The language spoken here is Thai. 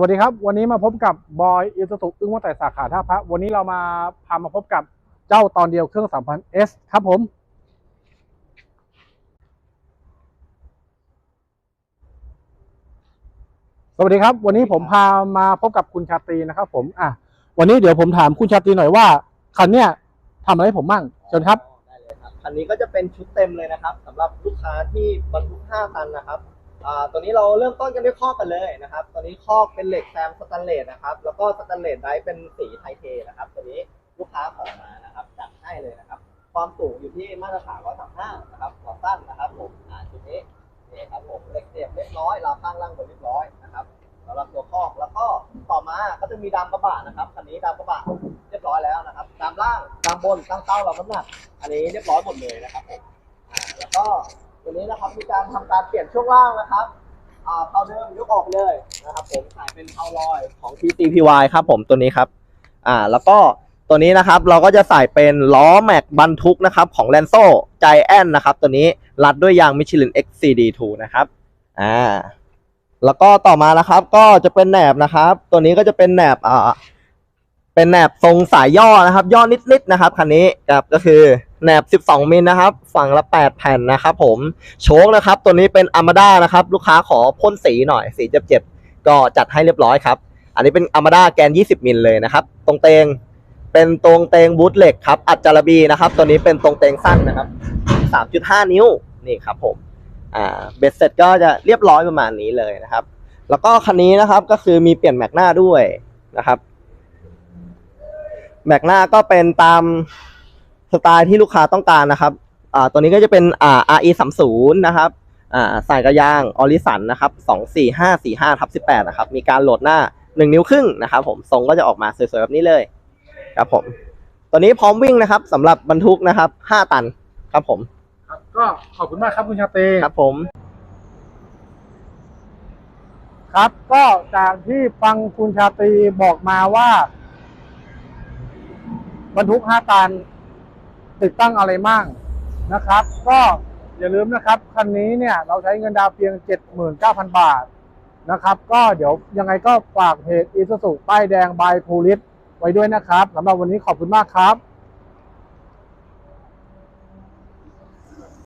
วัสดีครับ วันนี้มาพบกับบอยอิสุสุอึ้งว่าแต่สาขาท่าพระ วันนี้เรามาพามาพบกับเจ้าตอนเดียวเครื่อง 3000S ครับผม สวัสดีครับ วันนี้ผมพามาพบกับคุณชาตรีนะครับผมอะวันนี้เดี๋ยวผมถามคุณชาตรีหน่อยว่า คันเนี้ยทำอะไรให้ผมมั่งเชิญครับ ได้เลยครับ คันนี้ก็จะเป็นชุดเต็มเลยนะครับสำหรับลูกค้าที่บรรทุก5ตันนะครับ อ่าตัวนี้เราเริ่มต้นกันด้วยคอกกันเลยนะครับ ตัวนี้คอกเป็นเหล็กแซมสแตนเลสนะครับ แล้วก็สแตนเลสไดเป็นสีไทเทนะครับ ตัวนี้ลูกค้าขอมานะครับจัดให้เลยนะครับ ความสูงอยู่ที่มาตรฐาน135นะครับหัวสั้นนะครับผมอ่าชุดนี้นี่ครับผมเหล็กเสียบเรียบร้อยเราข้างล่างบนเรียบร้อยนะครับสำหรับตัวคอกแล้วก็ต่อมาก็จะมีดามกระบะนะครับคันนี้ดามกระบะเรียบร้อยแล้วนะครับดามล่างดามบนตั้งเต้ารับน้ำหนักอันนี้เรียบร้อยหมดเลยนะครับผมอ่าแล้วก็ ตัวนี้นะครับมีการทำการเปลี่ยนช่วงล่างนะครับอ่าเตาเดิมยกออกเลยนะครับผมขายเป็นเตาลอยของ TCPY ครับผมตัวนี้ครับอ่าแล้วก็ตัวนี้นะครับเราก็จะใส่เป็นล้อแม็กบรรทุกนะครับของ l a n z o Giant นนะครับตัวนี้รัดด้วยยาง Michelin XCD2 นะครับอ่าแล้วก็ต่อมานะครับก็จะเป็นแหนบนะครับ ตัวนี้ก็จะเป็นแหนบอ่า เป็นแหนบทรงสายย่อนะครับ ย่อนิดๆนะครับคันนี้ครับก็คือแหนบ 12 มิลนะครับ ฝั่งละ 8 แผ่นนะครับผมโชคนะครับ ตัวนี้เป็นอามาด้านะครับ ลูกค้าขอพ่นสีหน่อยสีเจ็บๆก็จัดให้เรียบร้อยครับ อันนี้เป็นอามาด้าแกน 20 มิลเลยนะครับ ตรงเตงเป็นตรงเตงบูทเหล็กครับ อัดจารบีนะครับ ตัวนี้เป็นตรงเตงสั้นนะครับ 3.5 นิ้วนี่ครับผมอ่าเบ็ดเสร็จก็จะเรียบร้อยประมาณนี้เลยนะครับ แล้วก็คันนี้นะครับก็คือมีเปลี่ยนแม็กหน้าด้วยนะครับ แม็กหน้าก็เป็นตามสไตล์ที่ลูกค้าต้องการนะครับอ่าตัวนี้ก็จะเป็นอ่า RE 3 0นะครับอ่าใส่กระยางออริสันนะครับ2 4 5 4 5ทับ18นะครับ มีการโหลดหน้า 1 นิ้วครึ่งนะครับ ผมทรงก็จะออกมาสวยๆแบบนี้เลยครับผมตัวนี้พร้อมวิ่งนะครับสำหรับบรรทุกนะครับ 5 ตันครับผม ครับก็ขอบคุณมากครับคุณชาตรีครับผม ครับก็จากที่ฟังคุณชาตรีบอกมาว่า บรรทุกห้าตันติดตั้งอะไรมั่งนะครับ ก็อย่าลืมนะครับคันนี้เนี่ยเราใช้เงินดาวเพียง 79,000 บาทนะครับ ก็เดี๋ยวยังไงก็ฝากเพจอีสุสุป้ายแดงบายภูริสไว้ด้วยนะครับสำหรับวันนี้ขอบคุณมากครับ